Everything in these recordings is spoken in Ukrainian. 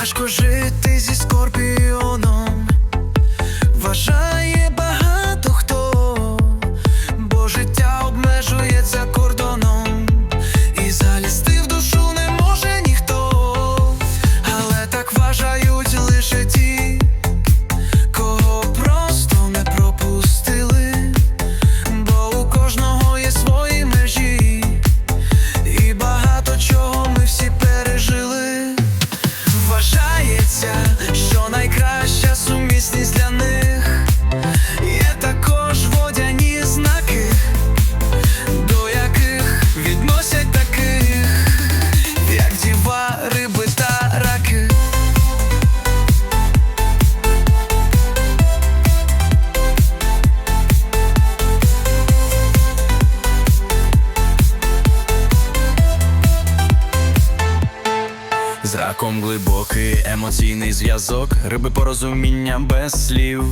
важко жити зі скорпіоном. Вважає З раком глибокий емоційний зв'язок, риби порозуміння без слів.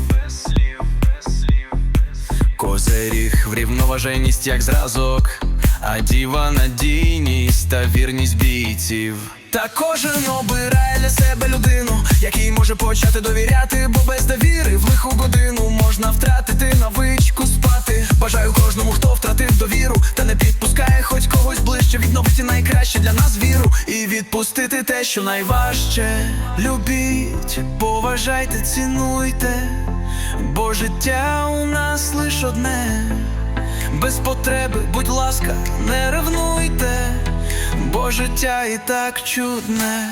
Козиріг врівноваженість як зразок, а діва надійність та вірність бійців. Та кожен обирає для себе людину, якій може почати довіряти, бо без довіри в лиху годину можна втратити відпустити те, що найважче. Любіть, поважайте, цінуйте, бо життя у нас лиш одне. Без потреби, будь ласка, не ревнуйте, бо життя і так чудне.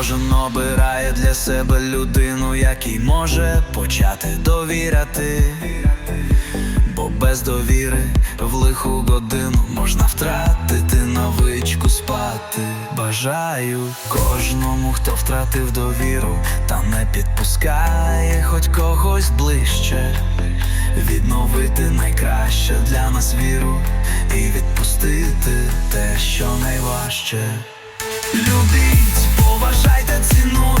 Кожен обирає для себе людину, якій може почати довіряти. Бо без довіри в лиху годину можна втратити навичку спати. Бажаю кожному, хто втратив довіру, та не підпускає хоч когось ближче. Відновити найкраще для нас віру і відпустити те, що найважче. Любіть, Поважайте ціну.